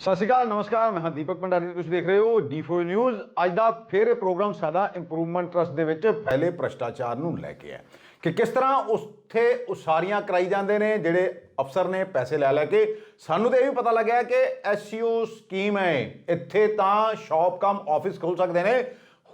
ਸਤਿ ਸ਼੍ਰੀ ਅਕਾਲ, ਨਮਸਕਾਰ, ਮੈਂ ਹਾਂ ਦੀਪਕ ਭੰਡਾਰੀ, ਤੁਸੀਂ ਦੇਖ ਰਹੇ ਹੋ ਡੀ4 ਨਿਊਜ਼ ਅੱਜ ਦਾ ਫਿਰ ਇਹ ਪ੍ਰੋਗਰਾਮ ਸਾਡਾ ਇੰਪਰੂਵਮੈਂਟ ਟਰਸਟ ਦੇ ਵਿੱਚ ਪਹਿਲੇ ਭ੍ਰਸ਼ਟਾਚਾਰ ਨੂੰ ਲੈ ਕੇ ਹੈ ਕਿ ਕਿਸ ਤਰ੍ਹਾਂ ਉੱਥੇ ਉਸਾਰੀਆਂ ਕਰਾਈ ਜਾਂਦੇ ਨੇ, ਜਿਹੜੇ ਅਫਸਰ ਨੇ ਪੈਸੇ ਲੈ ਲੈ ਕੇ। ਸਾਨੂੰ ਤਾਂ ਇਹ ਵੀ ਪਤਾ ਲੱਗਿਆ ਕਿ ਐਸਸੀਓ ਸਕੀਮ ਹੈ, ਇੱਥੇ ਤਾਂ ਸ਼ਾਪ ਕਮ ਆਫਿਸ ਖੋਲ ਸਕਦੇ ਨੇ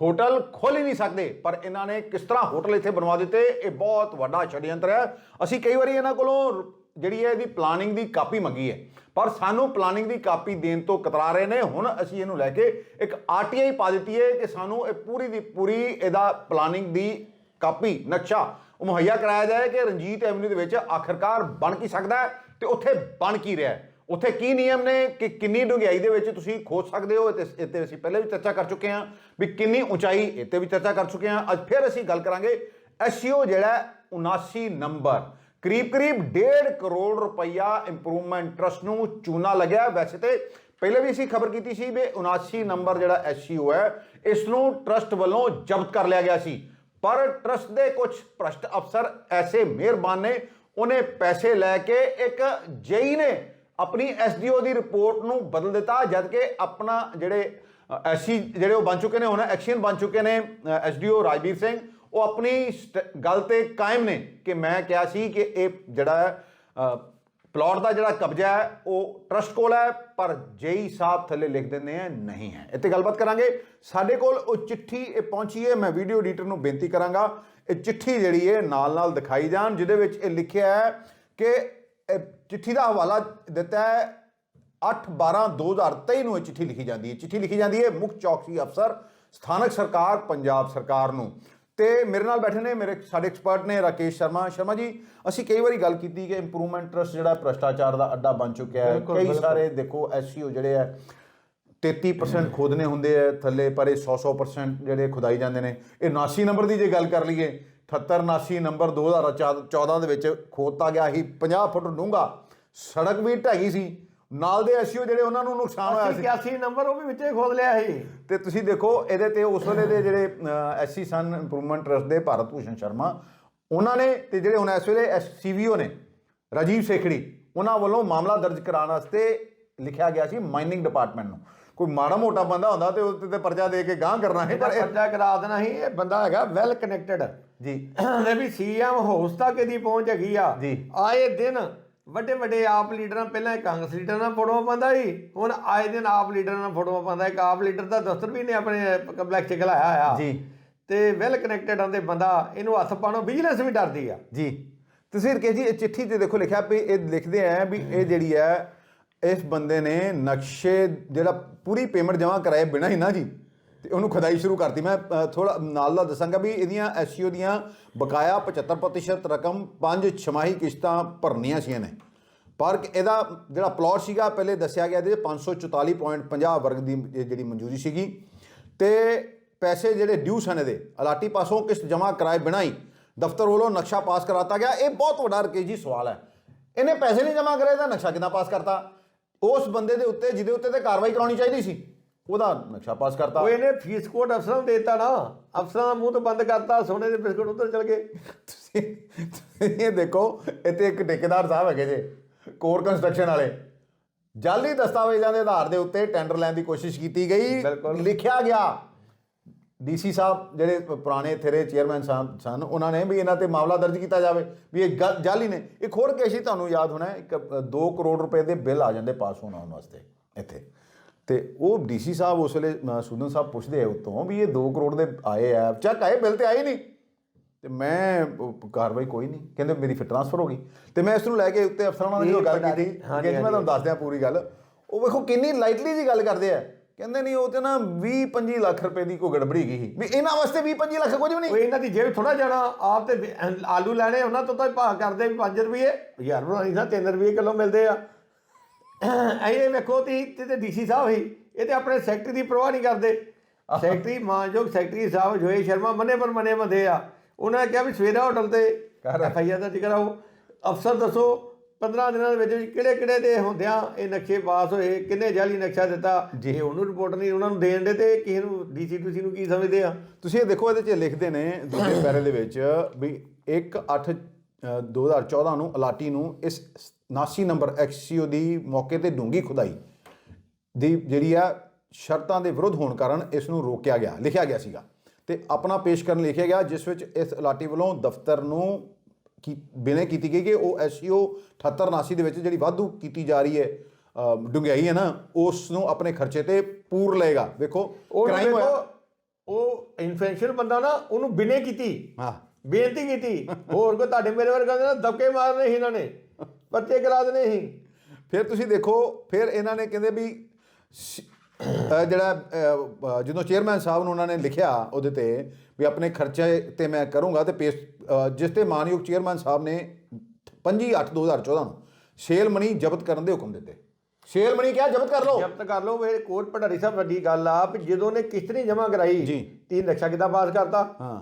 ਹੋਟਲ ਖੋਲ ਹੀ ਨਹੀਂ ਸਕਦੇ, ਪਰ ਇਹਨਾਂ ਨੇ ਕਿਸ ਤਰ੍ਹਾਂ ਹੋਟਲ ਇੱਥੇ ਬਣਵਾ ਦਿੱਤੇ, ਇਹ ਬਹੁਤ ਵੱਡਾ ਛੜਯੰਤਰ ਹੈ। ਅਸੀਂ ਕਈ ਵਾਰੀ ਇਹਨਾਂ ਕੋਲੋਂ ਜਿਹੜੀ ਹੈ ਇਹਦੀ ਪਲਾਨਿੰਗ ਦੀ ਕਾਪੀ ਮੰਗੀ ਹੈ। ਪਰ ਸਾਨੂੰ ਪਲਾਨਿੰਗ ਦੀ ਕਾਪੀ ਦੇਣ ਤੋਂ ਕਤਰਾ ਰਹੇ ਨੇ। ਹੁਣ ਅਸੀਂ ਇਹਨੂੰ ਲੈ ਕੇ ਇੱਕ ਆਰਟੀਆਈ ਪਾ ਦਿੱਤੀ ਹੈ ਕਿ ਸਾਨੂੰ ਇਹ ਪੂਰੀ ਦੀ ਪੂਰੀ ਇਹਦਾ ਪਲਾਨਿੰਗ ਦੀ ਕਾਪੀ, ਨਕਸ਼ਾ ਉਹ ਮੁਹੱਈਆ ਕਰਾਇਆ ਜਾਏ ਕਿ ਰਣਜੀਤ ਐਵਨਿਊ ਦੇ ਵਿੱਚ ਆਖਰਕਾਰ ਬਣ ਕੀ ਸਕਦਾ ਹੈ ਤੇ ਉੱਥੇ ਬਣ ਕੀ ਰਿਹਾ ਹੈ। ਉੱਥੇ ਕੀ ਨਿਯਮ ਨੇ ਕਿ ਕਿੰਨੀ ਡੂੰਘਾਈ ਦੇ ਵਿੱਚ ਤੁਸੀਂ ਖੋਜ ਸਕਦੇ ਹੋ? ਇਹ ਤੇ ਅਸੀਂ ਪਹਿਲੇ ਵੀ ਚਰਚਾ ਕਰ ਚੁੱਕੇ ਹਾਂ ਵੀ ਕਿੰਨੀ ਉਚਾਈ ਇਹ ਤੇ ਵੀ ਚਰਚਾ ਕਰ ਚੁੱਕੇ ਹਾਂ। ਅੱਜ ਫਿਰ ਅਸੀਂ ਗੱਲ ਕਰਾਂਗੇ ਐਸਈਓ ਜਿਹੜਾ ਹੈ 79 ਨੰਬਰ। ਕਰੀਬ ਕਰੀਬ 1.5 ਕਰੋੜ ਰੁਪਈਆ ਇੰਪਰੂਵਮੈਂਟ ਟਰਸਟ ਨੂੰ ਚੂਨਾ ਲੱਗਿਆ ਵੈਸੇ ਤੇ ਪਹਿਲੇ ਵੀ ਅਸੀਂ ਖਬਰ ਕੀਤੀ ਸੀ ਵੀ 79 ਨੰਬਰ ਜਿਹੜਾ ਐਸਸੀਓ ਹੈ, ਇਸ ਨੂੰ ਟਰਸਟ ਵੱਲੋਂ ਜ਼ਬਤ ਕਰ ਲਿਆ ਗਿਆ ਸੀ। ਪਰ ਟਰਸਟ ਦੇ ਕੁਝ ਭ੍ਰਸ਼ਟ ਅਫਸਰ ਐਸੇ ਮਿਹਰਬਾਨ ਨੇ, ਉਹਨੇ ਪੈਸੇ ਲੈ ਕੇ ਇੱਕ ਜੇਈ ਨੇ ਆਪਣੀ ਐਸਡੀਓ ਦੀ ਰਿਪੋਰਟ ਨੂੰ ਬਦਲ ਦਿੱਤਾ ਜਦ ਕਿ ਆਪਣਾ ਜਿਹੜੇ ਐਸੀ ਜਿਹੜੇ ਉਹ ਬਣ ਚੁੱਕੇ ਨੇ, ਹੁਣ ਐਕਸ਼ਨ ਬਣ ਚੁੱਕੇ ਨੇ ਐਸਡੀਓ ਰਾਜਵੀਰ ਸਿੰਘ ਉਹ ਆਪਣੀ ਸਟ- ਗੱਲ ਤੇ ਕਾਇਮ ਨੇ ਕਿ ਮੈਂ ਕਿਹਾ ਸੀ ਕਿ ਇਹ ਜਿਹੜਾ ਹੈ ਪਲਾਟ ਦਾ ਜਿਹੜਾ ਕਬਜ਼ਾ ਹੈ, ਉਹ ਟਰਸਟ ਕੋਲ ਹੈ, ਪਰ ਜੇਈ ਸਾਹਿਬ ਥੱਲੇ ਲਿਖ ਦਿੰਦੇ ਆ, ਨਹੀਂ ਹੈ। ਇੱਥੇ ਗੱਲਬਾਤ ਕਰਾਂਗੇ। ਸਾਡੇ ਕੋਲ ਉਹ ਚਿੱਠੀ ਇਹ ਪਹੁੰਚੀ ਹੈ, ਮੈਂ ਵੀਡੀਓ ਐਡੀਟਰ ਨੂੰ ਬੇਨਤੀ ਕਰਾਂਗਾ, ਇਹ ਚਿੱਠੀ ਜਿਹੜੀ ਹੈ ਨਾਲ ਨਾਲ ਦਿਖਾਈ ਜਾਣ, ਜਿਹਦੇ ਵਿੱਚ ਇਹ ਲਿਖਿਆ ਹੈ ਕਿ ਚਿੱਠੀ ਦਾ ਹਵਾਲਾ ਦਿੱਤਾ ਹੈ 8/12/2023 ਨੂੰ ਇਹ ਚਿੱਠੀ ਲਿਖੀ ਜਾਂਦੀ ਹੈ। ਚਿੱਠੀ ਲਿਖੀ ਜਾਂਦੀ ਹੈ, ਮੁੱਖ ਚੌਕਸੀ ਅਫਸਰ, ਸਥਾਨਕ ਸਰਕਾਰ, ਪੰਜਾਬ ਸਰਕਾਰ ਨੂੰ। ਤੇ ਮੇਰੇ ਨਾਲ ਬੈਠੇ ਨੇ ਮੇਰੇ ਸਾਡੇ ਐਕਸਪਰਟ ਨੇ ਰਾਕੇਸ਼ ਸ਼ਰਮਾ। ਸ਼ਰਮਾ ਜੀ ਅਸੀਂ ਕਈ ਵਾਰੀ ਗੱਲ ਕੀਤੀ ਕਿ ਇੰਪਰੂਵਮੈਂਟ ਟਰਸਟ ਜਿਹੜਾ ਭ੍ਰਸ਼ਟਾਚਾਰ ਦਾ ਅੱਡਾ ਬਣ ਚੁੱਕਿਆ ਹੈ। ਕਈ। ਸਾਰੇ ਦੇਖੋ ਐਸਸੀਓ ਜਿਹੜੇ ਆ 33% ਖੋਦਨੇ ਹੁੰਦੇ ਆ ਥੱਲੇ ਪਰ ਇਹ 100-100% ਜਿਹੜੇ ਖੁਦਾਈ ਜਾਂਦੇ ਨੇ। ਇਹ 79 ਨੰਬਰ ਦੀ ਜੇ ਗੱਲ ਕਰ ਲਈਏ 78 79 ਨੰਬਰ 2014 ਦੇ ਵਿੱਚ ਖੋਦਤਾ ਗਿਆ ਸੀ 50 ਫੁੱਟ ਡੂੰਘਾ। ਸੜਕ ਵੀ ਢਹਿ ਸੀ। ਨਾਲ ਦੇ ਐਸਸੀਓ ਜਿਹੜੇ ਉਹਨਾਂ ਨੂੰ ਨੁਕਸਾਨ ਹੋਇਆ ਸੀ। 81 ਨੰਬਰ ਉਹ ਵੀ ਵਿੱਚੇ ਖੋਦ ਲਿਆ ਸੀ। ਤੇ ਤੁਸੀਂ ਦੇਖੋ ਇਹਦੇ ਤੇ ਉਸ ਵੇਲੇ ਦੇ ਜਿਹੜੇ ਐਸਸੀ ਸਨ ਇੰਪਰੂਵਮੈਂਟ ਟਰਸਟ ਦੇ ਭਾਰਤ ਭੂਸ਼ਣ ਸ਼ਰਮਾ ਉਹਨਾਂ ਨੇ ਤੇ ਜਿਹੜੇ ਹੁਣ ਇਸ ਵੇਲੇ ਐਸਸੀਵੀਓ ਨੇ ਰਾਜੀਵ ਸੇਖੜੀ ਉਹਨਾਂ ਵੱਲੋਂ ਮਾਮਲਾ ਦਰਜ ਕਰਾਉਣ ਵਾਸਤੇ ਲਿਖਿਆ ਗਿਆ ਸੀ ਮਾਈਨਿੰਗ ਡਿਪਾਰਟਮੈਂਟ ਨੂੰ। ਕੋਈ ਮਾੜਾ ਮੋਟਾ ਬੰਦਾ ਹੁੰਦਾ ਤੇ ਉਸ ਤੇ ਪਰਚਾ ਦੇ ਕੇ ਗਾਂਹ ਕਰਨਾ ਹੈ ਪਰ ਇਹ- ਪਰਚਾ ਕਰਾ ਦੇਣਾ ਸੀ ਇਹ ਬੰਦਾ ਹੈਗਾ ਵੈਲ ਕਨੈਕਟਡ ਜੀ। ਲੈ ਵੀ ਸੀਐਮ ਹਾਊਸ ਤੱਕ ਇਹਦੀ ਪਹੁੰਚ ਹੈਗੀ ਆ। ਜੀ। ਆਏ ਦਿਨ ਵੱਡੇ ਵੱਡੇ ਆਪ ਲੀਡਰਾਂ ਪਹਿਲਾਂ ਕਾਂਗਰਸ ਲੀਡਰਾਂ ਨਾਲ ਫੋਟੋਆਂ ਪਾਉਂਦਾ ਸੀ ਹੁਣ ਆਏ ਦਿਨ ਆਪ ਲੀਡਰਾਂ ਨਾਲ ਫੋਟੋਆਂ ਪਾਉਂਦਾ ਇੱਕ ਆਪ ਲੀਡਰ ਦਾ ਦਫ਼ਤਰ ਵੀ ਨੇ ਆਪਣੇ ਕੰਪਲੈਕਸ 'ਚ ਖਲਾਇਆ ਆ ਜੀ। ਤੇ ਵੈਲ ਕਨੈਕਟਡ ਆਂਦੇ ਬੰਦਾ ਇਹਨੂੰ ਹੱਥ ਪਾਣੋ ਵਿਜੀਲੈਂਸ ਵੀ ਡਰਦੀ ਆ। ਜੀ। ਤੁਸੀਂ ਰਕੇ ਜੀ ਇਹ ਚਿੱਠੀ ਤੇ ਦੇਖੋ ਲਿਖਿਆ ਵੀ ਇਹ ਲਿਖਦੇ ਆ ਵੀ ਇਹ ਜਿਹੜੀ ਹੈ ਇਸ ਬੰਦੇ ਨੇ ਨਕਸ਼ੇ ਜਿਹੜਾ ਪੂਰੀ ਪੇਮੈਂਟ ਜਮ੍ਹਾਂ ਕਰਾਏ ਬਿਨਾਂ ਹੀ ਨਾ ਜੀ। ਤੇ ਉਹਨੂੰ ਖੁਦਾਈ ਸ਼ੁਰੂ ਕਰਤੀ। ਮੈਂ ਥੋੜਾ ਨਾਲ ਦਾ ਦੱਸਾਂਗਾ ਵੀ ਇਹਦੀਆਂ ਐਸਸੀਓ ਦੀਆਂ ਬਕਾਇਆ 75% ਰਕਮ ਪੰਜ ਛਮਾਹੀ ਕਿਸ਼ਤਾਂ ਭਰਨੀਆਂ ਸੀ ਨੇ ਪਰ ਇਹਦਾ ਜਿਹੜਾ ਪਲਾਟ ਸੀਗਾ, ਪਹਿਲੇ ਦੱਸਿਆ ਗਿਆ ਇਹਦੇ 544.50 ਵਰਗ ਦੀ ਜਿਹੜੀ ਮਨਜ਼ੂਰੀ ਸੀਗੀ। ਤੇ ਪੈਸੇ ਜਿਹੜੇ ਡਿਊ ਸਨ ਇਹਦੇ, ਅਲਾਟੀ ਪਾਸੋਂ ਕਿਸ਼ਤ ਜਮ੍ਹਾਂ ਕਰਾਏ ਬਿਨਾਂ ਹੀ ਦਫ਼ਤਰ ਵੱਲੋਂ ਨਕਸ਼ਾ ਪਾਸ ਕਰਾਤਾ ਗਿਆ। ਇਹ ਬਹੁਤ ਵੱਡਾ ਰਕੇਜੀ ਸਵਾਲ ਹੈ। ਇਹਨੇ ਪੈਸੇ ਨਹੀਂ ਜਮ੍ਹਾਂ ਕਰਾਏ ਤਾਂ ਨਕਸ਼ਾ ਕਿੱਦਾਂ ਪਾਸ ਕਰਤਾ? ਉਸ ਬੰਦੇ ਦੇ ਉੱਤੇ, ਜਿਹਦੇ ਉੱਤੇ ਤੇ ਕਾਰਵਾਈ ਕਰਾਉਣੀ ਚਾਹੀਦੀ ਸੀ। ਉਹਦਾ ਨਕਸ਼ਾ ਪਾਸ ਕਰਤਾ। ਉਹ ਇਹਨੇ ਫੀਸ ਕੋਡ ਅਫਸਰਾਂ ਨੂੰ ਦੇਤਾ ਨਾ। ਅਫਸਰਾਂ ਦਾ ਮੂੰਹ ਤੋਂ ਬੰਦ ਕਰਤਾ ਸੋਨੇ ਦੇ ਬਿਸਕੁਟ ਉਧਰ ਚਲ ਗਏ। ਤੁਸੀਂ ਇਹ ਦੇਖੋ ਇੱਥੇ ਇੱਕ ਠੇਕੇਦਾਰ ਸਾਹਿਬ ਹੈਗੇ ਜੇ ਕੋਰ ਕੰਸਟਰਕਸ਼ਨ ਵਾਲੇ। ਜਾਲੀ ਦਸਤਾਵੇਜ਼ਾਂ ਦੇ ਆਧਾਰ ਦੇ ਉੱਤੇ ਟੈਂਡਰ ਲੈਣ ਦੀ ਕੋਸ਼ਿਸ਼ ਕੀਤੀ ਗਈ। ਲਿਖਿਆ ਗਿਆ। ਡੀਸੀ ਸਾਹਿਬ ਜਿਹੜੇ ਪੁਰਾਣੇ ਥੇਰੇ ਚੇਅਰਮੈਨ ਸਨ ਉਹਨਾਂ ਨੇ ਵੀ ਇਹਨਾਂ ਤੇ ਮਾਮਲਾ ਦਰਜ ਕੀਤਾ ਜਾਵੇ। ਵੀ ਇਹ ਜਾਲੀ ਨੇ। ਇੱਕ ਹੋਰ ਕੇਸ ਹੀ ਤੁਹਾਨੂੰ ਯਾਦ ਹੋਣਾ ਇੱਕ 2 ਕਰੋੜ ਰੁਪਏ ਦੇ ਬਿੱਲ ਆ ਜਾਂਦੇ ਪਾਸ ਹੋਣ ਆਉਣ ਵਾਸਤੇ ਇੱਥੇ। ਤੇ ਉਹ ਡੀਸੀ ਸਾਹਿਬ ਉਸ ਵੇਲੇ ਸੂਦਨ ਸਾਹਿਬ ਪੁੱਛਦੇ ਆ ਉਤੋਂ ਵੀ ਇਹ 2 ਕਰੋੜ ਦੇ ਆਏ ਆ ਚੱਕ ਆਏ ਬਿੱਲ ਤੇ ਆਏ ਨਹੀਂ। ਤੇ ਮੈਂ ਕਾਰਵਾਈ ਕੋਈ ਨਹੀਂ ਕਹਿੰਦੇ ਮੇਰੀ ਫਿਰ ਟ੍ਰਾਂਸਫਰ ਹੋ ਗਈ। ਤੇ ਮੈਂ ਇਸ ਨੂੰ ਲੈ ਕੇ ਉੱਤੇ ਅਫਸਰਾਂ ਨਾਲ ਜਦੋਂ ਗੱਲ ਕੀਤੀ ਕਿ ਮੈਂ ਤੁਹਾਨੂੰ ਦੱਸ ਦਿਆਂ ਪੂਰੀ ਗੱਲ। ਉਹ ਵੇਖੋ ਕਿੰਨੀ ਲਾਈਟਲੀ ਜੀ ਗੱਲ ਕਰਦੇ ਆ। ਕਹਿੰਦੇ ਨਹੀਂ ਉਹ ਤੇ ਨਾ 20 25 ਲੱਖ ਰੁਪਏ ਦੀ ਕੋਈ ਗੜਬੜੀ ਗਈ ਵੀ ਇਹਨਾਂ ਵਾਸਤੇ 20 25 ਲੱਖ ਕੁਝ ਵੀ ਨਹੀਂ। ਉਹ ਇਹਨਾਂ ਦੀ ਜੇਬ ਥੋੜਾ ਜਾਣਾ ਆਪ ਤੇ ਆਲੂ ਲੈਣੇ ਉਹਨਾਂ ਤੋਂ ਤਾਂ ਭਾਅ ਕਰਦੇ ਵੀ 5 ਰੁਪਏ ਯਾਰ ਬਣਾਈ ਨਾ 3 ਰੁਪਏ ਕਿਲੋ ਮਿਲਦੇ ਆ। ਇਹ ਵੇਖੋ ਤੀ ਤੇ ਡੀਸੀ ਸਾਹਿਬ ਹੀ ਇਹ ਤੇ ਆਪਣੇ ਸੈਕਟਰੀ ਦੀ ਪਰਵਾਹ ਨਹੀਂ ਕਰਦੇ। ਸੈਕਟਰੀ ਮਾਨਯੋਗ ਸੈਕਟਰੀ ਸਾਹਿਬ ਜੋਏ ਸ਼ਰਮਾ ਮੰਨੇ ਪਰ ਮੰਨੇ ਬੰਦੇ ਆ। ਉਹਨਾਂ ਨੇ ਕਿਹਾ ਵੀ ਸਵੇਰਾ ਹੋਟਲ ਤੇ। ਐਫ ਆਈ ਆਰ ਦਰਜ ਕਰਾਓ। ਅਫਸਰ ਦੱਸੋ 15 ਦਿਨਾਂ ਦੇ ਵਿੱਚ ਕਿਹੜੇ ਕਿਹੜੇ ਦੇ ਹੁੰਦਿਆਂ ਇਹ ਨਕਸ਼ੇ ਪਾਸ ਹੋਏ ਕਿੰਨੇ ਜਾਲੀ ਨਕਸ਼ਾ ਦਿੱਤਾ ਜੇ। ਉਹਨੂੰ ਰਿਪੋਰਟ ਨਹੀਂ ਉਹਨਾਂ ਨੂੰ ਦੇਣ ਦੇ ਤੇ ਕਿਸੇ ਨੂੰ ਡੀਸੀ ਟੂਸੀ ਨੂੰ ਕੀ ਸਮਝਦੇ ਆ? ਤੁਸੀਂ ਇਹ ਦੇਖੋ ਇਹਦੇ 'ਚ ਲਿਖਦੇ ਨੇ ਦੂਜੇ ਪੈਰੇ ਦੇ ਵਿੱਚ ਵੀ 1 8 2014 ਨੂੰ ਅਲਾਟੀ ਨੂੰ ਇਸ 79 ਨੰਬਰ ਐਕਸੀਓ ਦੀ ਮੌਕੇ ਤੇ ਡੂੰਗੀ ਖੁਦਾਈ ਦੀ ਜਿਹੜੀ ਆ ਸ਼ਰਤਾਂ ਦੇ ਵਿਰੁੱਧ ਹੋਣ ਕਾਰਨ ਇਸ ਨੂੰ ਰੋਕਿਆ ਗਿਆ ਲਿਖਿਆ ਗਿਆ ਸੀਗਾ। ਤੇ ਆਪਣਾ ਪੇਸ਼ ਕਰਨ ਲਿਖਿਆ ਗਿਆ ਜਿਸ ਵਿੱਚ ਇਸ ਅਲਾਟੀ ਵੱਲੋਂ ਦਫ਼ਤਰ ਨੂੰ ਕੀ ਬੇਨਤੀ ਕੀਤੀ ਗਈ ਕਿ ਉਹ ਐਸਈਓ 7879 ਦੇ ਵਿੱਚ ਜਿਹੜੀ ਵਾਧੂ ਕੀਤੀ ਜਾ ਰਹੀ ਹੈ ਅ, ਡੂੰਘਾਈ ਹੈ ਨਾ ਉਸ ਨੂੰ ਆਪਣੇ ਖਰਚੇ ਤੇ ਪੂਰ ਲਏਗਾ। ਵੇਖੋ ਉਹ ਕ੍ਰਾਈਮ ਹੋਇਆ। ਉਹ ਇਨਫੈਕਸ਼ਨ ਬੰਦਾ ਨਾ ਉਹਨੂੰ ਬਿਨੇ ਕੀਤੀ। ਹਾਂ। ਬੇਨਤੀ ਕੀਤੀ। ਹੋਰ ਕੋ ਤੁਹਾਡੇ ਮੇਰੇ ਵਰਗਾ ਨਾ ਦਬਕੇ ਮਾਰਨੇ ਸੀ ਇਹਨਾਂ ਨੇ। ਪੱਤੇ ਕਰਾ ਦੇਣੇ ਸੀ। ਫਿਰ ਤੁਸੀਂ ਦੇਖੋ ਫਿਰ ਇਹਨਾਂ ਨੇ ਕਹਿੰਦੇ ਵੀ ਜਿਹੜਾ ਜਦੋਂ ਚੇਅਰਮੈਨ ਸਾਹਿਬ ਨੂੰ ਉਹਨਾਂ ਨੇ ਲਿਖਿਆ ਉਹਦੇ ਤੇ ਵੀ ਆਪਣੇ ਖਰਚੇ ਤੇ ਮੈਂ ਕਰੂੰਗਾ ਤੇ ਜਿਸ ਤੇ ਮਾਨਯੋਗ ਚੇਅਰਮੈਨ ਸਾਹਿਬ ਨੇ 25 8 2014 ਨੂੰ ਸੇਲ ਮਨੀ ਜ਼ਬਤ ਕਰਨ ਦੇ ਹੁਕਮ ਦਿੱਤੇ। ਸੇਲ ਮਨੀ ਕਿਹਾ ਜ਼ਬਤ ਕਰ ਲਓ। ਜ਼ਬਤ ਕਰ ਲਓ ਵੇ ਕੋਰਟ ਪਟਾਰੀ ਸਾਹਿਬ ਵੱਡੀ ਗੱਲ ਆ ਵੀ ਜਦੋਂ ਨੇ ਕਿਸ਼ਤ ਨਹੀਂ ਜਮ੍ਹਾਂ ਕਰਾਈ ਜੀ। ਤੀਨ ਨਕਸ਼ਾ ਕਿੱਦਾਂ ਪਾਸ ਕਰਤਾ? ਹਾਂ।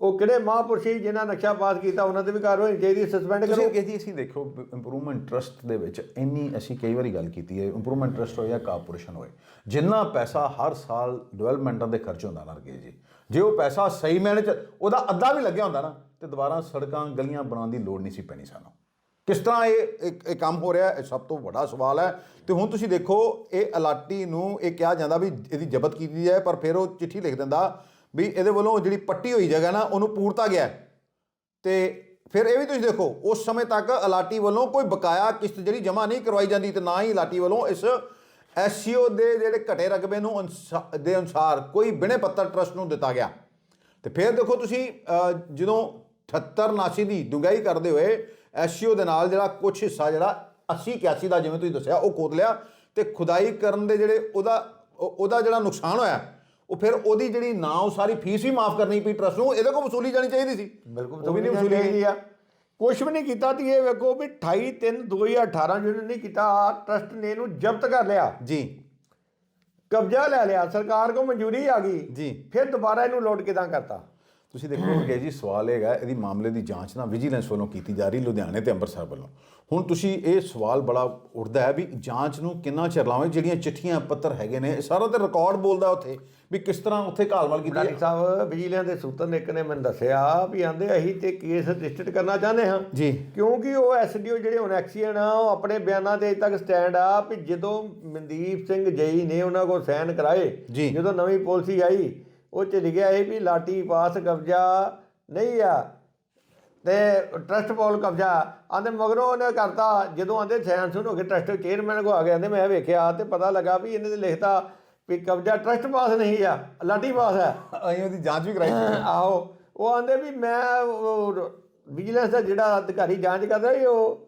ਉਹ ਕਿਹੜੇ ਮਹਾਂਪੁਰਸ਼ ਸੀ ਜਿਨ੍ਹਾਂ ਨਕਸ਼ਾ ਪਾਸ ਕੀਤਾ ਉਹਨਾਂ ਤੇ ਵੀ ਕਾਰਵਾਈ ਹੋਣੀ ਚਾਹੀਦੀ ਸਸਪੈਂਡ ਕਰੋ ਤੁਸੀਂ ਕਹਿੰਦੀ ਅਸੀਂ ਦੇਖੋ ਇੰਪਰੂਵਮੈਂਟ ਟਰਸਟ ਦੇ ਵਿੱਚ ਇੰਨੀ ਅਸੀਂ ਕਈ ਵਾਰੀ ਗੱਲ ਕੀਤੀ ਹੈ ਇੰਪਰੂਵਮੈਂਟ ਟਰਸਟ ਹੋਏ ਜਾਂ ਕਾਰਪੋਰੇਸ਼ਨ ਹੋਏ ਜਿੰਨਾ ਪੈਸਾ ਹਰ ਸਾਲ ਡਿਵੈਲਪਮੈਂਟਾਂ ਦੇ ਖਰਚ ਹੁੰਦਾ ਨਾ ਰਗੇ ਜੀ। ਜੇ ਉਹ ਪੈਸਾ ਸਹੀ ਮੈਨੇ ਚ ਉਹਦਾ ਅੱਧਾ ਵੀ ਲੱਗਿਆ ਹੁੰਦਾ ਨਾ ਤੇ ਦੁਬਾਰਾ ਸੜਕਾਂ ਗਲੀਆਂ ਬਣਾਉਣ ਦੀ ਲੋੜ ਨਹੀਂ ਸੀ ਪੈਣੀ ਸਾਨੂੰ। ਕਿਸ ਤਰ੍ਹਾਂ ਇਹ ਇਹ ਕੰਮ ਹੋ ਰਿਹਾ ਹੈ ਸਭ ਤੋਂ ਵੱਡਾ ਸਵਾਲ ਹੈ। ਤੇ ਹੁਣ ਤੁਸੀਂ ਦੇਖੋ ਇਹ ਅਲਾਟੀ ਨੂੰ ਇਹ ਕਿਹਾ ਜਾਂਦਾ ਵੀ ਇਹਦੀ ਜ਼ਬਤ ਕੀਤੀ ਜਾਏ ਪਰ ਫਿਰ ਉਹ ਚਿੱਠੀ ਲਿਖ ਦਿੰਦਾ ਵੀ ਇਹਦੇ ਵੱਲੋਂ ਜਿਹੜੀ ਪੱਟੀ ਹੋਈ ਜਗ੍ਹਾ ਨਾ, ਉਹਨੂੰ ਪੂਰਤਾ ਗਿਆ ਹੈ। ਤੇ ਫਿਰ ਇਹ ਵੀ ਤੁਸੀਂ ਦੇਖੋ, ਉਸ ਸਮੇਂ ਤੱਕ ਅਲਾਟੀ ਵੱਲੋਂ ਕੋਈ ਬਕਾਇਆ ਕਿਸ਼ਤ ਜਿਹੜੀ ਜਮ੍ਹਾਂ ਨਹੀਂ ਕਰਵਾਈ ਜਾਂਦੀ ਤੇ ਨਾ ਹੀ ਅਲਾਟੀ ਵੱਲੋਂ ਇਸ ਐਸਸੀਓ ਦੇ ਜਿਹੜੇ ਘਟੇ ਰਕਬੇ ਨੂੰ ਅਨੁਸਾ- ਦੇ ਅਨੁਸਾਰ ਕੋਈ ਬਿਨੇ ਪੱਤਰ ਟਰਸਟ ਨੂੰ ਦਿੱਤਾ ਗਿਆ ਤੇ ਫਿਰ ਦੇਖੋ ਤੁਸੀਂ ਜਦੋਂ 78 ਨਾਸੀ ਦੀ ਡੁੰਗਾਈ ਕਰਦੇ ਹੋਏ ਐਸਸੀਓ ਦੇ ਨਾਲ ਜਿਹੜਾ ਕੁਝ ਹਿੱਸਾ ਜਿਹੜਾ 80 81 ਦਾ ਜਿਵੇਂ ਤੁਸੀਂ ਦੱਸਿਆ, ਉਹ ਖੋਦ ਲਿਆ ਤੇ ਖੁਦਾਈ ਕਰਨ ਦੇ ਜਿਹੜੇ ਉਹਦਾ ਉਹਦਾ ਜਿਹੜਾ ਨੁਕਸਾਨ ਹੋਇਆ ਉਹ ਫਿਰ ਉਹਦੀ ਜਿਹੜੀ ਨਾ ਉਹ ਸਾਰੀ ਫੀਸ ਵੀ ਮਾਫ ਕਰਨੀ ਪਈ ਟਰਸਟ ਨੂੰ ਇਹਦੇ ਕੋਲ ਵਸੂਲੀ ਜਾਣੀ ਚਾਹੀਦੀ ਸੀ। ਬਿਲਕੁਲ ਉਹ ਵੀ ਨਹੀਂ ਵਸੂਲੀ ਗਈ। ਆ। ਕੁਛ ਵੀ ਨਹੀਂ ਕੀਤਾ ਤੇ ਇਹ ਵੇਖੋ ਵੀ 28 3 2018 ਜਿਹਨੇ ਨਹੀਂ ਕੀਤਾ ਟਰਸਟ ਨੇ ਇਹਨੂੰ ਜ਼ਬਤ ਕਰ ਲਿਆ। ਜੀ। ਕਬਜ਼ਾ ਲੈ ਲਿਆ ਸਰਕਾਰ ਕੋ ਮਨਜ਼ੂਰੀ ਆ ਗਈ। ਜੀ। ਫਿਰ ਦੁਬਾਰਾ ਇਹਨੂੰ ਲੋਡ ਕਿਦਾਂ ਕਰਤਾ। ਤੁਸੀਂ ਦੇਖੋ ਕਿ ਜੀ ਸਵਾਲ ਹੈਗਾ ਇਹਦੀ ਮਾਮਲੇ ਦੀ ਜਾਂਚ ਨਾ ਵਿਜੀਲੈਂਸ ਵੱਲੋਂ ਕੀਤੀ ਜਾ ਰਹੀ ਲੁਧਿਆਣੇ ਤੇ ਅੰਮ੍ਰਿਤਸਰ ਵੱਲੋਂ। ਹੁਣ ਤੁਸੀਂ ਇਹ ਸਵਾਲ ਬੜਾ ਉੱਠਦਾ ਹੈ ਵੀ ਜਾਂਚ ਨੂੰ ਕਿੰਨਾ ਚਿਰ ਲਾਵੇਂ ਜਿਹੜੀਆਂ ਚਿੱਠੀਆਂ ਪੱਤਰ ਹੈਗੇ ਨੇ ਸਾਰਾ ਤੇ ਰਿਕਾਰਡ ਬੋਲਦਾ ਉੱਥੇ। ਵੀ ਕਿਸ ਤਰ੍ਹਾਂ ਉੱਥੇ ਘਾਲਮਾਲ ਕੀਤੀ ਡਾਕਟਰ ਸਾਹਿਬ ਵਿਜੀਲੈਂਸ ਦੇ ਸੂਤਰ ਨੇ ਇੱਕ ਨੇ ਮੈਨੂੰ ਦੱਸਿਆ ਵੀ ਆਂਦੇ ਅਸੀਂ ਤੇ ਕੇਸ ਰਜਿਸਟਰ ਕਰਨਾ ਚਾਹੁੰਦੇ ਹਾਂ। ਜੀ। ਕਿਉਂਕਿ ਉਹ ਐਸਡੀਓ ਜਿਹੜੇ ਹੁਣ ਐਕਸੀਅਨ ਆ ਉਹ ਆਪਣੇ ਬਿਆਨਾਂ ਦੇ ਅਜੇ ਤੱਕ ਸਟੈਂਡ ਆ ਵੀ ਜਦੋਂ ਮਨਦੀਪ ਸਿੰਘ ਜਈ ਨੇ ਉਹਨਾਂ ਕੋਲ ਸਾਈਨ ਕਰਾਏ ਜੀ। ਜਦੋਂ ਨਵੀਂ ਪਾਲਿਸੀ ਆਈ ਉਹ ਚ ਲਿਖਿਆ ਇਹ ਵੀ ਲਾਟੀ ਪਾਸ ਕਬਜ਼ਾ ਨਹੀਂ ਆ ਤੇ ਟਰਸਟ ਪੋਲ ਕਬਜ਼ਾ। ਆਂਦੇ ਮਗਰੋਂ ਉਹਨੇ ਕਰਤਾ ਜਦੋਂ ਆਂਦੇ ਸਾਈਨ ਸੁਣ ਹੋ ਕੇ ਟਰਸਟ ਚੇਅਰਮੈਨ ਕੋ ਆ ਗਏ ਆਂਦੇ ਮੈਂ ਵੇਖਿਆ ਤੇ ਪਤਾ ਲੱਗਾ ਵੀ ਇਹਨੇ ਤੇ ਲਿਖਤਾ ਵੀ ਕਬਜ਼ਾ ਟਰਸਟ ਪਾਸ ਨਹੀਂ ਆ ਲਾਟੀ ਪਾਸ ਹੈ ਅਸੀਂ ਉਹਦੀ ਜਾਂਚ ਵੀ ਕਰਾਈ ਸੀ। ਆਹੋ ਉਹ ਆਂਦੇ ਵੀ ਮੈਂ ਵਿਜੀਲੈਂਸ ਦਾ ਜਿਹੜਾ ਅਧਿਕਾਰੀ ਜਾਂਚ ਕਰਦਾ ਸੀ ਉਹ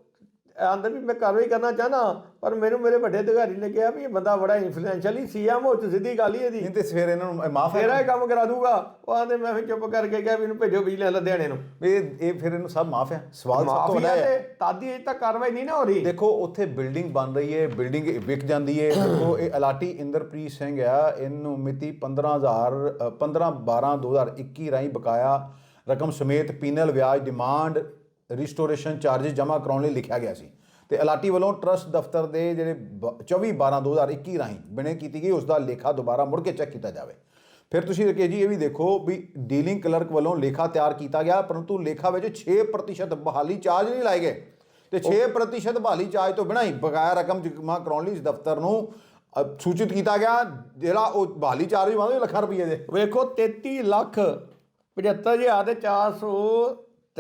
ਆਂਦੇ ਵੀ ਮੈਂ ਕਾਰਵਾਈ ਕਰਨਾ ਚਾਹਨਾ ਪਰ ਮੈਨੂੰ ਮੇਰੇ ਵੱਡੇ ਅਧਿਕਾਰੀ ਨੇ ਕਿਹਾ ਵੀ ਇਹ ਬੰਦਾ ਬੜਾ ਇਨਫਲੂਐਂਸ਼ੀਅਲ ਹੀ ਸੀਐਮ ਹੋ ਚ ਸਿੱਧੀ ਗੱਲ ਹੀ ਇਹਦੀ। ਨਹੀਂ ਤੇ ਸਵੇਰ ਇਹਨਾਂ ਨੂੰ ਮਾਫ ਹੈ ਫੇਰ ਇਹ ਕੰਮ ਕਰਾ ਦੂਗਾ। ਉਹ ਆਂਦੇ ਮੈਂ ਵੀ ਚੁੱਪ ਕਰਕੇ ਕਿਹਾ ਵੀ ਇਹਨੂੰ ਭੇਜੋ ਵਿਜੀਲੈਂਸ ਲੁਧਿਆਣੇ ਨੂੰ। ਇਹ ਇਹ ਫਿਰ ਇਹਨੂੰ ਸਭ ਮਾਫ ਹੈ ਸਵਾਲ ਸਭ ਤੋਂ ਵੱਡਾ ਹੈ ਤਾਦੀ ਅਜੇ ਤੱਕ ਕਾਰਵਾਈ ਨਹੀਂ ਨਾ ਹੋ ਰਹੀ। ਦੇਖੋ ਉੱਥੇ ਬਿਲਡਿੰਗ ਬਣ ਰਹੀ ਹੈ ਬਿਲਡਿੰਗ ਵਿਕ ਜਾਂਦੀ ਹੈ। ਦੇਖੋ ਇਹ ਅਲਾਟੀ ਇੰਦਰਪ੍ਰੀਤ ਸਿੰਘ ਆ ਇਹਨੂੰ ਮਿਤੀ 15000 ਅ, 15 12 2021 ਰਾਹੀਂ ਬਕਾਇਆ ਰਕਮ ਸਮੇਤ ਪੀਨਲ ਵਿਆਜ ਡਿਮਾਂਡ ਰਿਸਟੋਰੇਸ਼ਨ ਚਾਰजेस ਜਮ੍ਹਾਂ ਕਰਾਉਣ ਲਈ ਲਿਖਿਆ ਗਿਆ ਸੀ। ਤੇ ਅਲਾਟੀ ਵੱਲੋਂ ਟਰਸਟ ਦਫ਼ਤਰ ਦੇ ਜਿਹੜੇ 24 12 2021 ਰਾਹੀਂ ਬਿਨੇ ਕੀਤੀ ਗਈ ਉਸ ਦਾ ਲੇਖਾ ਦੁਬਾਰਾ ਮੁੜ ਕੇ ਚੈੱਕ ਕੀਤਾ ਜਾਵੇ। ਫਿਰ ਤੁਸੀਂ ਰਕੇ ਜੀ ਇਹ ਵੀ ਦੇਖੋ ਵੀ ਡੀਲਿੰਗ ਕਲਰਕ ਵੱਲੋਂ ਲੇਖਾ ਤਿਆਰ ਕੀਤਾ ਗਿਆ ਪਰੰਤੂ ਲੇਖਾ ਵਿੱਚ 6% ਬਹਾਲੀ ਚਾਰਜ ਨਹੀਂ ਲਾਏ ਗਏ। ਤੇ 6% ਬਹਾਲੀ ਚਾਰਜ ਤੋਂ ਬਿਨਾਂ ਹੀ ਬਕਾਇਆ ਰਕਮ ਜਮ੍ਹਾਂ ਕਰਾਉਣ ਲਈ ਇਸ ਦਫ਼ਤਰ ਨੂੰ ਸੂਚਿਤ ਕੀਤਾ ਗਿਆ ਜਿਹੜਾ ਉਹ ਬਹਾਲੀ ਚਾਰਜ ਵਾਂਦੇ ਲੱਖਾਂ ਰੁਪਏ ਦੇ। ਵੇਖੋ 33 ਲੱਖ 75400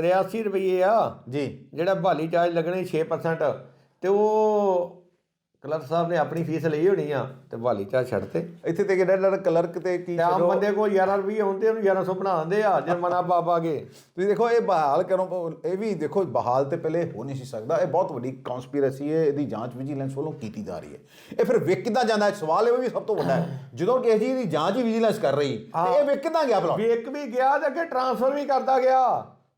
83 ਰੁਪਏ ਆ। ਜੀ। ਜਿਹੜਾ ਬਹਾਲੀ ਚਾਰਜ ਲੱਗਣੇ 6% ਤੇ ਉਹ ਕਲਰਕ ਸਾਹਿਬ ਨੇ ਆਪਣੀ ਫੀਸ ਲਈ ਹੋਣੀ ਆ ਤੇ ਬਹਾਲੀ ਚਾਰਜ ਛੱਡ ਤੇ। ਇੱਥੇ ਤੇ ਕਿਹੜਾ ਕਲਰਕ ਤੇ ਕੀ ਤੇ ਬੰਦੇ ਕੋਲ 11 ਰੁਪਏ ਹੁੰਦੇ ਉਹਨੂੰ 1100 ਬਣਾ ਦਿੰਦੇ ਆ ਜੇ ਮਨਾ ਬਾਬਾ ਕੇ ਤੁਸੀਂ ਦੇਖੋ ਇਹ ਬਹਾਲ ਕਰੋ ਇਹ ਵੀ ਦੇਖੋ ਬਹਾਲ ਤੇ ਪਹਿਲੇ ਹੋ ਨਹੀਂ ਸੀ ਸਕਦਾ। ਇਹ ਬਹੁਤ ਵੱਡੀ ਕਨਸਪੀਰੇਸੀ ਹੈ ਇਹਦੀ ਜਾਂਚ ਵਿਜੀਲੈਂਸ ਵੱਲੋਂ ਕੀਤੀ ਜਾ ਰਹੀ ਹੈ। ਇਹ ਫਿਰ ਵਿਕ ਕਿਦਾਂ ਜਾਂਦਾ ਹੈ ਸਵਾਲ ਇਹ ਵੀ ਸਭ ਤੋਂ ਵੱਡਾ ਹੈ। ਜਦੋਂ ਕਿ ਜੀ ਦੀ ਜਾਂਚ ਵਿਜੀਲੈਂਸ ਕਰ ਰਹੀ ਇਹ ਵਿਕ ਕਿਦਾਂ ਗਿਆ ਭਲਾ। ਵਿਕ ਵੀ ਗਿਆ ਤੇ ਅੱਗੇ ਟ੍ਰਾਂਸਫਰ ਵੀ ਕਰਦਾ ਗਿਆ।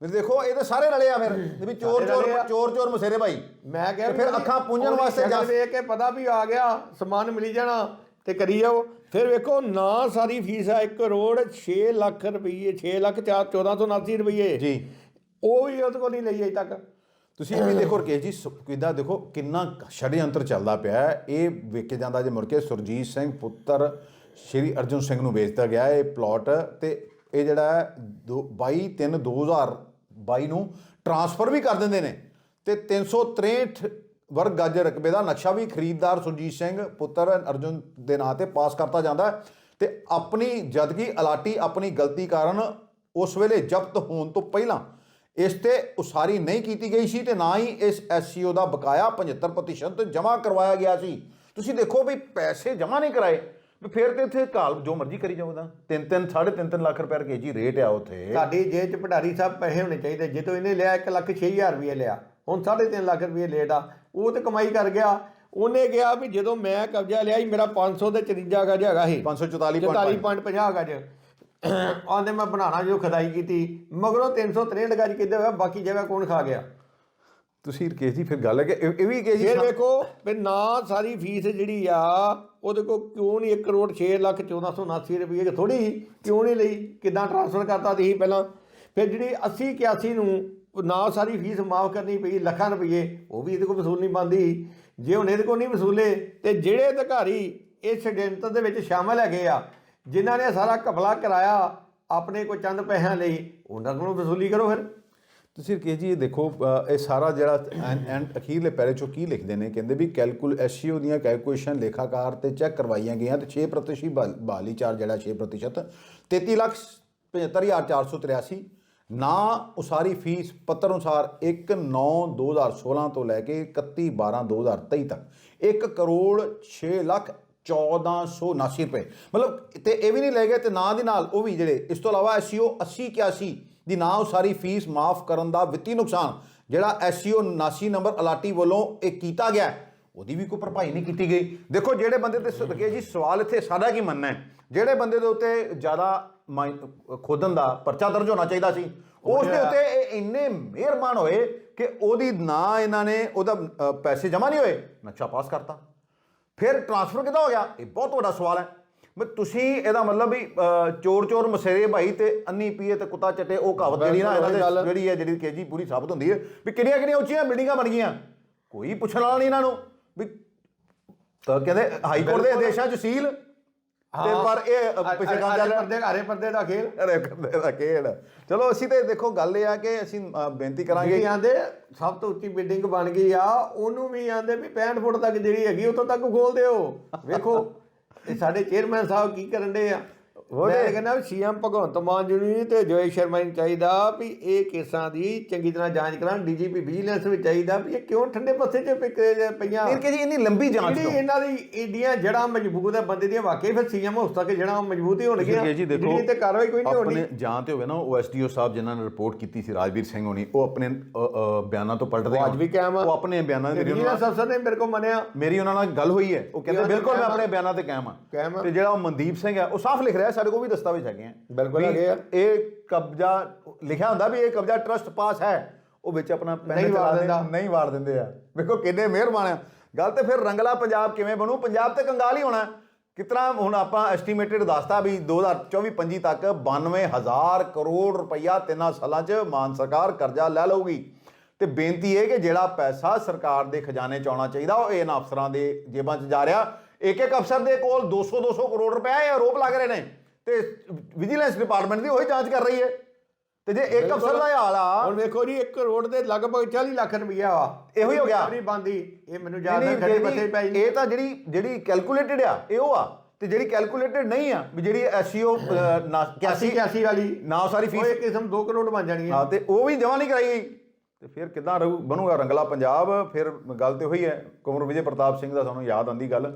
ਫਿਰ ਦੇਖੋ ਇਹ ਤਾਂ ਸਾਰੇ ਰਲੇ ਆ ਫਿਰ ਇਹ ਵੀ ਚੋਰ ਚੋਰ। ਚੋਰ ਚੋਰ ਮਸੇਰੇ ਭਾਈ। ਮੈਂ ਕਿਹਾ ਫਿਰ ਵੀ ਅੱਖਾਂ ਪੂੰਝਣ ਵਾਸਤੇ ਜਾਂ- ਵੇਖ ਕੇ ਪਤਾ ਵੀ ਆ ਗਿਆ ਸਮਾਨ ਮਿਲੀ ਜਾਣਾ ਤੇ ਕਰੀ ਜਾਓ। ਫਿਰ ਵੇਖੋ ਨਾ ਸਾਰੀ ਫੀਸ ਆ 1 ਕਰੋੜ 6 ਲੱਖ ਰੁਪਏ 6 ਲੱਖ 1479 ਰੁਪਏ ਜੀ। ਉਹ ਵੀ ਉਹਦੇ ਕੋਲ ਨਹੀਂ ਲਈ ਅਜੇ ਤੱਕ। ਤੁਸੀਂ ਇਹ ਵੀ ਦੇਖੋ ਰਕੇਸ਼ ਜੀ ਕਿੱਦਾਂ ਦੇਖੋ ਕਿੰਨਾ ਛੜਯੰਤਰ ਚੱਲਦਾ ਪਿਆ ਇਹ ਵੇਖ ਜਾਂਦਾ ਜੇ ਮੁੜ ਕੇ ਸੁਰਜੀਤ ਸਿੰਘ ਪੁੱਤਰ ਸ਼੍ਰੀ ਅਰਜਨ ਸਿੰਘ ਨੂੰ ਵੇਚਦਾ ਗਿਆ ਇਹ ਪਲਾਟ ਤੇ ਇਹ ਜਿਹੜਾ ਹੈ ਦੋ- 22 3 2022 ਨੂੰ ਟਰਾਂਸਫਰ ਵੀ ਕਰ ਦਿੰਦੇ ਨੇ। ਤੇ 363 ਵਰਗ ਗੱਜ ਰਕਬੇ ਦਾ ਨਕਸ਼ਾ ਵੀ ਖਰੀਦਦਾਰ ਸੁਰਜੀਤ ਸਿੰਘ, ਪੁੱਤਰ ਅਰਜੁਨ ਦੇ ਨਾਂ ਤੇ ਪਾਸ ਕਰਤਾ ਜਾਂਦਾ ਹੈ ਤੇ ਆਪਣੀ ਜਦਕਿ ਅਲਾਟੀ, ਆਪਣੀ ਗਲਤੀ ਕਾਰਨ ਉਸ ਵੇਲੇ ਜ਼ਬਤ ਹੋਣ ਤੋਂ ਪਹਿਲਾਂ ਇਸ ਤੇ ਉਸਾਰੀ ਨਹੀਂ ਕੀਤੀ ਗਈ ਸੀ ਤੇ ਨਾ ਹੀ ਇਸ ਐਸਸੀਓ ਦਾ ਬਕਾਇਆ 75% ਜਮ੍ਹਾਂ ਕਰਵਾਇਆ ਗਿਆ ਸੀ। ਤੁਸੀਂ ਦੇਖੋ ਵੀ ਪੈਸੇ ਜਮ੍ਹਾਂ ਨਹੀਂ ਕਰਾਏ। ਫਿਰ ਤੇ ਇੱਥੇ ਕਾਲ ਜੋ ਮਰਜ਼ੀ ਕਰੀ ਜਾਊਗਾ ਤਿੰਨ ਤਿੰਨ ਸਾਢੇ ਤਿੰਨ ਤਿੰਨ ਲੱਖ ਰੁਪਏ ਕੇਜੀ ਰੇਟ ਆ ਉੱਥੇ। ਸਾਡੀ ਜੇਬ 'ਚ ਭੰਡਾਰੀ ਸਾਹਿਬ ਪੈਸੇ ਹੋਣੇ ਚਾਹੀਦੇ। ਜਿੱਦੋਂ ਇਹਨੇ ਲਿਆ 1 ਲੱਖ 6000 ਰੁਪਏ ਲਿਆ ਹੁਣ 3.5 ਲੱਖ ਰੁਪਏ ਲੇਟ ਆ। ਉਹ ਤੇ ਕਮਾਈ ਕਰ ਗਿਆ। ਉਹਨੇ ਕਿਹਾ ਵੀ ਜਦੋਂ ਮੈਂ ਕਬਜ਼ਾ ਲਿਆ ਸੀ ਮੇਰਾ 500 ਤੇ 54 ਗਜ ਹੈਗਾ ਸੀ। 544 44.50 ਗਜ। ਆਂਦੇ ਮੈਂ ਬਣਾਣਾ ਜੋ ਖਦਾਈ ਕੀਤੀ। ਮਗਰੋਂ 363 ਗਜ ਕਿੱਦੇ ਹੋਇਆ ਬਾਕੀ ਜਗ੍ਹਾ ਕੌਣ ਖਾ ਗਿਆ? ਤੁਸੀਂ ਰਕੇਸ਼ ਜੀ ਫਿਰ ਗੱਲ ਹੈ ਕਿ ਇਹ ਇਹ ਵੀ ਰਕੇਸ਼ ਜੀ ਫਿਰ ਵੇਖੋ ਵੀ ਨਾ ਸਾਰੀ ਫੀਸ ਜਿਹੜੀ ਆ ਉਹਦੇ ਕੋ ਕਿਉਂ ਨਹੀਂ 1 ਕਰੋੜ 6 ਲੱਖ 1479 ਰੁਪਏ ਕਿ ਥੋੜੀ ਕਿਉਂ ਨਹੀਂ ਲਈ ਕਿਦਾਂ ਟ੍ਰਾਂਸਫਰ ਕਰਤਾ ਸੀ ਪਹਿਲਾਂ। ਫਿਰ ਜਿਹੜੀ 80 81 ਨੂੰ ਨਾ ਸਾਰੀ ਫੀਸ ਮਾਫ ਕਰਨੀ ਪਈ ਲੱਖਾਂ ਰੁਪਏ ਉਹ ਵੀ ਇਹਦੇ ਕੋ ਵਸੂਲ ਨਹੀਂ ਬੰਦੀ ਜੇ ਹੁਣ ਇਹਦੇ ਕੋ ਨਹੀਂ ਵਸੂਲੇ ਤੇ ਜਿਹੜੇ ਅਧਿਕਾਰੀ ਇਸ ષਡਯੰਤਰ ਦੇ ਵਿੱਚ ਸ਼ਾਮਲ ਹੈਗੇ ਆ ਜਿਨ੍ਹਾਂ ਨੇ ਸਾਰਾ ਘਪਲਾ ਕਰਾਇਆ ਆਪਣੇ ਕੋ ਚੰਦ ਪੈਸਿਆਂ ਲਈ ਉਹਨਾਂ ਕੋਲੋਂ ਵਸੂਲੀ ਕਰੋ ਫਿਰ। ਤੁਸੀਂ ਰਕੇਸ਼ ਜੀ, ਇਹ ਦੇਖੋ ਇਹ ਸਾਰਾ ਜਿਹੜਾ ਐਂਡ ਐਂਡ ਅਖੀਰਲੇ ਪੈਰੇ ਚੋਂ ਕੀ ਲਿਖਦੇ ਨੇ, ਕਹਿੰਦੇ ਵੀ ਕੈਲਕੂਲ, ਐਸਸੀਓ ਦੀਆਂ ਕੈਲਕੂਲੇਸ਼ਨ ਲੇਖਾਕਾਰ ਤੇ ਚੈੱਕ ਕਰਵਾਈਆਂ ਗਈਆਂ ਤੇ 6% ਬਹਾਲੀ ਚਾਰ ਜਿਹੜਾ 6% 33 ਲੱਖ 75483 ਨਾ ਉਸਾਰੀ ਫੀਸ ਪੱਤਰ ਅਨੁਸਾਰ 1 9 2016 ਤੋਂ ਲੈ ਕੇ 31 12 2023 ਤੱਕ 1 ਕਰੋੜ 6 ਲੱਖ 1479 ਰੁਪਏ। ਮਤਲਬ ਤੇ ਇਹ ਵੀ ਨਹੀਂ ਲੈ ਗਏ ਤੇ ਨਾਂ ਦੀ ਨਾਲ ਉਹ ਵੀ ਜਿਹੜੇ, ਇਸ ਤੋਂ ਇਲਾਵਾ ਐਸਸੀਓ 80 81 ਦੀ ਨਾ ਸਾਰੀ ਫੀਸ ਮਾਫ ਕਰਨ ਦਾ ਵਿੱਤੀ ਨੁਕਸਾਨ, ਜਿਹੜਾ ਐਸਸੀਓ 79 ਨੰਬਰ ਅਲਾਟੀ ਵੱਲੋਂ ਇਹ ਕੀਤਾ ਗਿਆ, ਉਹਦੀ ਵੀ ਕੋਈ ਭਰਪਾਈ ਨਹੀਂ ਕੀਤੀ ਗਈ। ਦੇਖੋ, ਜਿਹੜੇ ਬੰਦੇ ਤੇ ਸਦਕੇ ਜੀ ਸਵਾਲ ਇੱਥੇ ਸਾਡਾ ਕੀ ਮੰਨਣਾ ਹੈ? ਜਿਹੜੇ ਬੰਦੇ ਦੇ ਉੱਤੇ ਜ਼ਿਆਦਾ ਮਾਈ- ਖੋਦਣ ਦਾ ਪਰਚਾ ਦਰਜ ਹੋਣਾ ਚਾਹੀਦਾ ਸੀ, ਉਸ ਦੇ ਉੱਤੇ ਇਹ ਇੰਨੇ ਮਿਹਰਬਾਨ ਹੋਏ ਕਿ ਉਹਦੀ ਨਾ ਇਹਨਾਂ ਨੇ ਉਹਦਾ ਪੈਸੇ ਜਮ੍ਹਾਂ ਨਹੀਂ ਹੋਏ, ਨਕਸ਼ਾ ਪਾਸ ਕਰਤਾ। ਫਿਰ ਟ੍ਰਾਂਸਫਰ ਕਿੱਦਾਂ ਹੋ ਗਿਆ ਇਹ ਬਹੁਤ ਵੱਡਾ ਸਵਾਲ ਹੈ ਮੈਂ ਤੁਸੀਂ ਇਹਦਾ ਮਤਲਬ ਵੀ ਚੋਰ ਚੋਰ ਮਸੇਰੇ ਭਾਈ ਤੇ ਅੰਨੀ ਪੀਏ ਤੇ ਕੁੱਤਾ ਚੱਟੇ ਉਹ ਕਹਾਵਤ ਜਿਹੜੀ ਨਾ ਇਹਨਾਂ ਦੇ। ਜਿਹੜੀ ਹੈ ਜਿਹੜੀ ਕੇਜੀ ਪੂਰੀ ਸਾਬਤ ਹੁੰਦੀ ਹੈ ਵੀ ਕਿੰਨੀਆਂ ਕਿੰਨੀਆਂ ਉੱਚੀਆਂ ਬਿਲਡਿੰਗਾਂ ਬਣ ਗਈਆਂ ਕੋਈ ਪੁੱਛਣ ਵਾਲਾ ਨਹੀਂ ਇਹਨਾਂ ਨੂੰ ਵੀ ਤਾਂ ਕਹਿੰਦੇ ਹਾਈ ਕੋਰਟ ਦੇ। ਆਦੇਸ਼ਾਂ 'ਚ ਸੀਲ ਤੇ ਪਰ ਇਹ ਪਿੱਛੇ ਚੱਲ ਰਿਹਾ ਪਰਦੇ ਘਾਰੇ ਪਰਦੇ ਦਾ ਖੇਲ। ਅਰੇ ਕਰਦੇ ਦਾ ਖੇਡ ਚਲੋ ਅਸੀਂ ਤੇ ਦੇਖੋ ਗੱਲ ਇਹ ਆ ਕਿ ਅਸੀਂ ਬੇਨਤੀ ਕਰਾਂਗੇ ਜਿਹੜੀ ਆਂਦੇ ਸਭ ਤੋਂ ਉੱਚੀ ਬਿਲਡਿੰਗ ਬਣ ਗਈ ਆ ਉਹਨੂੰ ਵੀ ਆਂਦੇ ਵੀ 65 ਫੁੱਟ ਤੱਕ ਜਿਹੜੀ ਹੈਗੀ ਉੱਥੋਂ ਤੱਕ ਖੋਲ ਦਿਓ। ਵੇਖੋ ਇਹ ਸਾਡੇ ਚੇਅਰਮੈਨ ਸਾਹਿਬ ਕੀ ਕਰਨ ਦੇ ਆ? ਮੈਂ ਕਹਿੰਦਾ ਵੀ ਸੀਐਮ ਭਗਵੰਤ ਮਾਨ ਜੀ ਨੂੰ ਤੇ ਜੋਏ ਸ਼ਰਮਾ ਨੂੰ ਚਾਹੀਦਾ ਵੀ ਇਹ ਕੇਸਾਂ ਦੀ ਚੰਗੀ ਤਰ੍ਹਾਂ ਜਾਂਚ ਕਰਾਉਣ ਡੀਜੀਪੀ ਵਿਜੀਲੈਂਸ ਵੀ ਚਾਹੀਦਾ ਵੀ ਇਹ ਕਿਉਂ ਠੰਡੇ ਪੱਥੇ 'ਚ ਪਈਆਂ। ਇਹ ਕਿ ਜੀ ਇੰਨੀ ਲੰਬੀ ਜਾਂਚ ਜਿਹੜੀ ਤੋਂ? ਇਹਨਾਂ ਦੀ ਏਡੀਆਂ ਜੜਾਂ ਮਜ਼ਬੂਤ ਹੈ ਬੰਦੇ ਦੀਆਂ ਵਾਕਈ ਫਿਰ ਸੀਐਮ ਹੋ ਤੱਕ ਜੜਾਂ ਮਜ਼ਬੂਤ ਹੀ ਹੋਣਗੀਆਂ। ਜੀ ਦੇਖੋ ਜਿਹੜੀ ਤੇ ਕਾਰਵਾਈ ਕੋਈ ਨਹੀਂ ਹੋਣੀ। ਆਪਣੇ ਜਾਂ ਤੇ ਹੋਵੇ ਨਾ ਉਹ ਐਸਡੀਓ ਸਾਹਿਬ ਜਿਨ੍ਹਾਂ ਨੇ ਰਿਪੋਰਟ ਕੀਤੀ ਸੀ ਰਾਜਵੀਰ ਸਿੰਘ ਹੋਣੀ ਉਹ ਆਪਣੇ ਬਿਆਨਾਂ ਤੋਂ ਪਲਟਦੇ ਉਹ ਅੱਜ ਵੀ ਕਾਇਮ ਆ। ਉਹ ਆਪਣੇ ਬਿਆਨਾਂ ਦੇ ਵਿਜੀਲੈਂਸ ਅਫਸਰ ਨੇ ਮੇਰੇ ਕੋਲ ਮੰਨਿਆ। ਮੇਰੀ ਉਹਨਾਂ ਨਾਲ ਗੱਲ ਹੋਈ ਹੈ। ਉਹ ਕਹਿੰਦੇ ਬਿਲਕੁਲ ਮੈਂ। ਆਪਣੇ ਬਿਆਨਾਂ ਤੇ ਕਾਇਮ ਆ। ਤੇ ਜਿਹੜਾ ਉਹ ਮਨਦੀਪ ਸਿੰਘ ਹੈ ਉਹ ਸਾਫ਼ ਲਿਖ ਰਿਹਾ ਸਾਡੇ ਕੋਲ ਵੀ ਦਸਤਾਵੇਜ਼ ਹੈਗੇ ਆ। ਬਿਲਕੁਲ ਹੈਗੇ ਆ। ਇਹ ਕਬਜ਼ਾ ਲਿਖਿਆ ਹੁੰਦਾ ਵੀ ਇਹ ਕਬਜ਼ਾ ਟਰਸਟ ਪਾਸ ਹੈ ਉਹ ਵਿੱਚ ਆਪਣਾ ਪੈਨ ਚਲਾ ਦਿੰਦਾ। ਨਹੀਂ ਵਾੜ ਦਿੰਦੇ ਆ। ਵੇਖੋ ਕਿੰਨੇ ਮਿਹਰਬਾਨ ਆ। ਗੱਲ ਤੇ ਫਿਰ ਰੰਗਲਾ ਪੰਜਾਬ ਕਿਵੇਂ ਬਣੂ? ਪੰਜਾਬ ਤੇ ਕੰਗਾਲ ਹੀ ਹੋਣਾ। ਕਿਤਨਾ ਹੁਣ ਆਪਾਂ ਐਸਟੀਮੇਟਡ ਦੱਸਤਾ ਵੀ 2024-25 ਤੱਕ 92000 ਕਰੋੜ ਰੁਪਈਆ ਤਿੰਨਾਂ ਸਾਲਾਂ 'ਚ ਮਾਨ ਸਰਕਾਰ ਕਰਜ਼ਾ ਲੈ ਲਊਗੀ। ਤੇ ਬੇਨਤੀ ਇਹ ਕਿ ਜਿਹੜਾ ਪੈਸਾ ਸਰਕਾਰ ਦੇ ਖਜ਼ਾਨੇ 'ਚ ਆਉਣਾ ਚਾਹੀਦਾ ਉਹ ਇਹਨਾਂ ਅਫਸਰਾਂ ਦੇ ਜੇਬਾਂ 'ਚ ਜਾ ਰਿਹਾ। ਇੱਕ ਇੱਕ ਅਫਸਰ ਦੇ ਕੋਲ 200 200 ਕਰੋੜ ਰੁਪਏ ਇਹ ਆਰੋਪ ਲੱਗ ਰਹੇ ਨੇ। ਤੇ ਵਿਜੀਲੈਂਸ ਡਿਪਾਰਟਮੈਂਟ ਦੀ ਉਹੀ ਜਾਂਚ ਕਰ ਰਹੀ ਹੈ। ਤੇ ਜੇ ਇੱਕ ਅਫਸਰ ਦਾ ਹਾਲ ਆ ਹੁਣ ਵੇਖੋ ਜੀ 1 ਕਰੋੜ ਦੇ ਲਗਭਗ 40 ਲੱਖ ਰੁਪਈਆ ਵਾ। ਇਹੋ ਹੀ ਹੋ ਗਿਆ। ਨਹੀਂ ਬੰਦੀ ਇਹ ਮੈਨੂੰ ਯਾਦ ਨਹੀਂ, ਖੜੇ ਬੱਸੇ ਪੈ ਇਹ ਤਾਂ ਜਿਹੜੀ ਜਿਹੜੀ ਕੈਲਕੂਲੇਟਡ ਆ ਇਹ ਉਹ ਆ। ਤੇ ਜਿਹੜੀ ਕੈਲਕੂਲੇਟਡ ਨਹੀਂ ਆ ਵੀ ਜਿਹੜੀ ਐਸਈਓ 80 81 ਵਾਲੀ। ਨਾ ਸਾਰੀ ਉਹ ਫੀਸ ਇੱਕ ਕਿਸਮ 2 ਕਰੋੜ ਬਣ ਜਾਣੀ ਹੈ। ਹਾਂ ਤੇ ਉਹ ਵੀ ਜਮਾ ਨਹੀਂ ਕਰਾਈ ਗਈ। ਤੇ ਫਿਰ ਕਿੱਦਾਂ ਰਹੂ ਬਣੂਗਾ ਰੰਗਲਾ ਪੰਜਾਬ? ਫਿਰ ਗੱਲ ਤੇ ਹੋਈ ਹੈ। ਕੁਮਰ ਵਿਜੇ ਪ੍ਰਤਾਪ ਸਿੰਘ ਦਾ ਸਾਨੂੰ ਯਾਦ ਆਂਦੀ ਗੱਲ।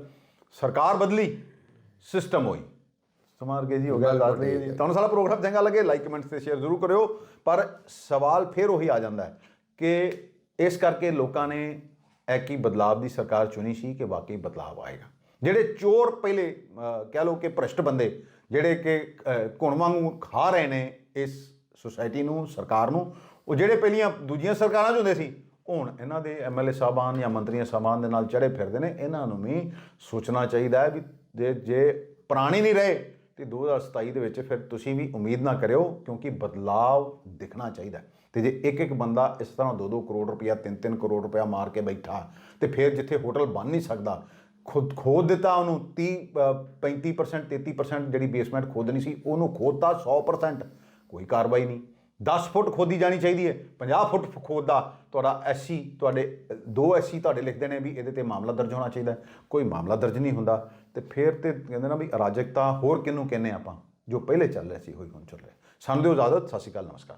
ਸਰਕਾਰ ਬਦਲੀ ਸਿਸਟਮ ਹੋਈ। ਸਮਾਰ ਕੇ ਜੀ ਹੋ ਗਿਆ ਗੱਲ ਤੇ ਜੀ। ਤੁਹਾਨੂੰ ਸਾਡਾ ਪ੍ਰੋਗਰਾਮ ਚੰਗਾ ਲੱਗੇ ਲਾਈਕ ਕਮੈਂਟਸ ਤੇ ਸ਼ੇਅਰ ਜ਼ਰੂਰ ਕਰਿਓ। ਪਰ ਸਵਾਲ ਫਿਰ ਉਹੀ ਆ ਜਾਂਦਾ ਹੈ ਕਿ ਇਸ ਕਰਕੇ ਲੋਕਾਂ ਨੇ ਐਕੀ ਬਦਲਾਵ ਦੀ ਸਰਕਾਰ ਚੁਣੀ ਸੀ ਕਿ ਵਾਕਈ ਬਦਲਾਵ ਆਏਗਾ? ਜਿਹੜੇ ਚੋਰ ਪਹਿਲੇ ਕਹਿ ਲਓ ਕਿ ਭ੍ਰਸ਼ਟ ਬੰਦੇ ਜਿਹੜੇ ਕਿ ਘੁਣ ਵਾਂਗੂ ਖਾ ਰਹੇ ਨੇ ਇਸ ਸੁਸਾਇਟੀ ਨੂੰ ਸਰਕਾਰ ਨੂੰ ਉਹ ਜਿਹੜੇ ਪਹਿਲੀਆਂ ਦੂਜੀਆਂ ਸਰਕਾਰਾਂ 'ਚ ਹੁੰਦੇ ਸੀ ਹੁਣ ਇਹਨਾਂ ਦੇ ਐਮਐਲਏ ਸਾਹਿਬਾਨ ਜਾਂ ਮੰਤਰੀਆਂ ਸਾਹਿਬਾਨ ਦੇ ਨਾਲ ਚੜੇ ਫਿਰਦੇ ਨੇ ਇਹਨਾਂ ਨੂੰ ਵੀ ਸੋਚਣਾ ਚਾਹੀਦਾ ਹੈ ਵੀ ਜੇ ਜੇ ਪੁਰਾਣੇ ਨਹੀਂ ਰਹੇ ਤੇ 2027 ਦੇ ਵਿੱਚ ਫਿਰ ਤੁਸੀਂ ਵੀ ਉਮੀਦ ਨਾ ਕਰਿਓ ਕਿਉਂਕਿ ਬਦਲਾਵ ਦਿਖਣਾ ਚਾਹੀਦਾ ਹੈ। ਤੇ ਜੇ ਇੱਕ ਇੱਕ ਬੰਦਾ ਇਸ ਤਰ੍ਹਾਂ 2-2 ਕਰੋੜ ਰੁਪਇਆ 3-3 ਕਰੋੜ ਰੁਪਇਆ ਮਾਰ ਕੇ ਬੈਠਾ ਤੇ ਫਿਰ ਜਿੱਥੇ ਹੋਟਲ ਬਣ ਨਹੀਂ ਸਕਦਾ ਖੁਦ ਖੋਦ ਦਿੱਤਾ ਉਹਨੂੰ 30 ਅ, 35% 33% ਜਿਹੜੀ ਬੇਸਮੈਂਟ ਖੋਦਣੀ ਸੀ ਉਹਨੂੰ ਖੋਦਤਾ 100% ਕੋਈ ਕਾਰਵਾਈ ਨਹੀਂ। 10 ਫੁੱਟ ਖੋਦੀ ਜਾਣੀ ਚਾਹੀਦੀ ਹੈ 50 ਫੁੱਟ ਖੋਦਾ। ਤੁਹਾਡਾ ਐਸਸੀ ਤੁਹਾਡੇ ਅ, ਦੋ ਐਸਸੀ ਤੁਹਾਡੇ ਲਿਖਦੇ ਨੇ ਵੀ ਇਹਦੇ ਤੇ ਮਾਮਲਾ ਦਰਜ ਹੋਣਾ ਚਾਹੀਦਾ। ਕੋਈ ਮਾਮਲਾ ਦਰਜ ਨਹੀਂ ਹੁੰਦਾ। ਤੇ ਫਿਰ ਤੇ ਕਹਿੰਦੇ ਨਾ ਵੀ ਅਰਾਜਕਤਾ ਹੋਰ ਕਿਹਨੂੰ ਕਹਿੰਦੇ ਆਪਾਂ, ਜੋ ਪਹਿਲੇ ਚੱਲ ਰਿਹਾ ਸੀ, ਉਹੀ ਹੁਣ ਚੱਲ ਰਿਹਾ। ਸਾਨੂੰ ਦਿਓ ਇਜਾਜ਼ਤ ਸਤਿ ਸ਼੍ਰੀ ਅਕਾਲ, ਨਮਸਕਾਰ।